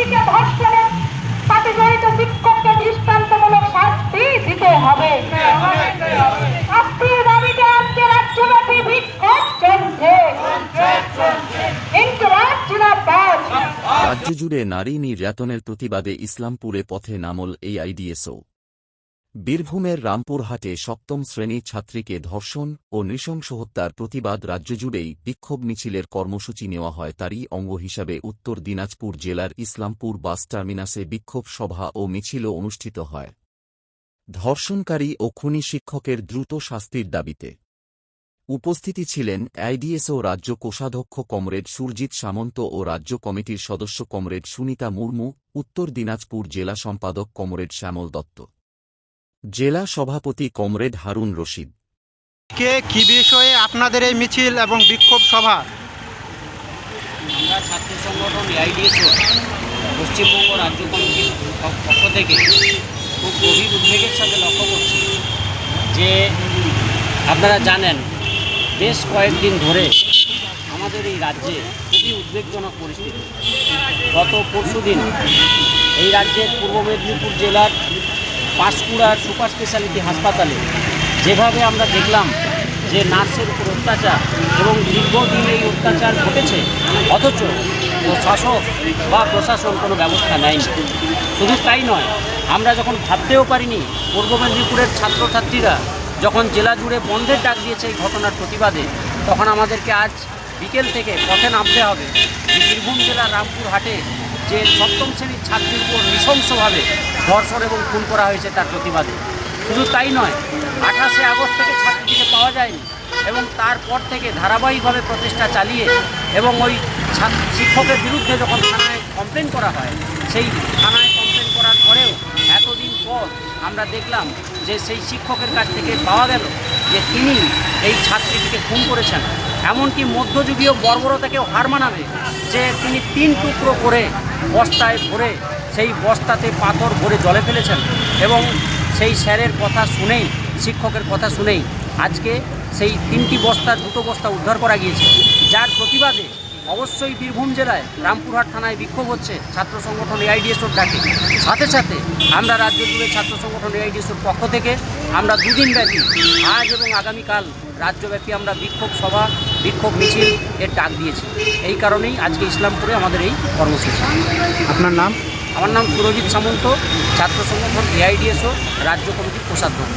ছাত্রীকে ধর্ষণে সাথে জড়িত শিক্ষককে দৃষ্টান্তমূলক শাস্তি দিতে হবে। রাজ্য জুড়ে নারী নির্যাতনের প্রতিবাদে ইসলামপুরে পথে নামল এই আইডিএসও বীরভূমের রামপুরহাটে সপ্তম শ্রেণির ছাত্রীকে ধর্ষণ ও নৃশংস হত্যার প্রতিবাদ রাজ্য জুড়েই বিক্ষোভ মিছিলের কর্মসূচি নেওয়া হয় তারই অঙ্গ হিসাবে উত্তর দিনাজপুর জেলার ইসলামপুর বাস টার্মিনাসে বিক্ষোভ সভা ও মিছিলও অনুষ্ঠিত হয়। ধর্ষণকারী ও খুনি শিক্ষকের দ্রুত শাস্তির দাবিতে। উপস্থিতি ছিলেন আইডিএসও রাজ্য কোষাধ্যক্ষ কমরেড সুরজিৎ সামন্ত ও রাজ্য কমিটির সদস্য কমরেড সুনিতা মুর্মু, উত্তর দিনাজপুর জেলা সম্পাদক কমরেড শ্যামল দত্ত। জেলা সভাপতি কমরেড হারুন রশিদ। কে কি বিষয়ে আপনাদের এই মিছিল এবং বিক্ষোভ সভা? আমরা ছাত্র সংগঠন এআইডিএসও পশ্চিমবঙ্গ রাজ্য কমিটির পক্ষ থেকে খুব গভীর উদ্বেগের সাথে লক্ষ্য করছি যে আপনারা জানেন বেশ কয়েকদিন ধরে আমাদের এই রাজ্যে খুবই উদ্বেগজনক পরিস্থিতি। গত পরশুদিন এই রাজ্যের পূর্ব মেদিনীপুর জেলার পাঁশকুড়ার সুপার স্পেশালিটি হাসপাতালে যেভাবে আমরা দেখলাম যে নার্সের উপর অত্যাচার এবং দীর্ঘদিন এই অত্যাচার ঘটেছে, অথচ শাসক বা প্রশাসন কোনো ব্যবস্থা নেয়নি। শুধু তাই নয়, আমরা যখন ভাবতেও পারিনি, পূর্ব মেদিনীপুরের ছাত্রছাত্রীরা যখন জেলা জুড়ে বন্ধের ডাক দিয়েছে এই ঘটনার প্রতিবাদে, তখন আমাদেরকে আজ বিকেল থেকে পথে নামতে হবে। বীরভূম জেলার রামপুর হাটে যে সপ্তম শ্রেণির ছাত্রীর উপর নৃশংসভাবে ধর্ষণ এবং খুন করা হয়েছে তার প্রতিবাদে। শুধু তাই নয়, আঠাশে আগস্ট থেকে ছাত্রীকে পাওয়া যায়নি এবং তারপর থেকে ধারাবাহিকভাবে প্রচেষ্টা চালিয়ে এবং ওই ছাত্র শিক্ষকের বিরুদ্ধে যখন থানায় কমপ্লেন করা হয়, সেই থানায় কমপ্লেন করার পরেও এতদিন পর আমরা দেখলাম যে সেই শিক্ষকের কাছ থেকে পাওয়া গেল যে তিনি এই ছাত্রীটিকে খুন করেছেন। এমনকি মধ্যযুগীয় বর্বরতাকেও হার মানাবে যে তিনি তিন টুকরো করে বস্তায় ভরে সেই বস্তাতে পাথর ভরে জলে ফেলেছেন এবং সেই স্যারের কথা শুনেই, শিক্ষকের কথা শুনেই আজকে সেই তিনটি বস্তা, দুটো বস্তা উদ্ধার করা গিয়েছে। যার প্রতিবাদে অবশ্যই বীরভূম জেলায় রামপুরহাট থানায় বিক্ষোভ হচ্ছে ছাত্র সংগঠন এআইডিএসওর ডাকে। সাথে সাথে আমরা রাজ্য জুড়ে ছাত্র সংগঠন এআইডিএসওর পক্ষ থেকে আমরা দুদিন ব্যাপী আজ এবং আগামীকাল রাজ্যব্যাপী আমরা বিক্ষোভ সভা বিক্ষোভ মিছিল এর ডাক দিয়েছে। এই কারণেই আজকে ইসলামপুরে আমাদের এই কর্মসূচি। আপনার নাম? আমার নাম সুরজিৎ সামন্ত ছাত্র সংগঠন এআইডিএসও রাজ্য কমিটির কোষাধ্যক্ষ।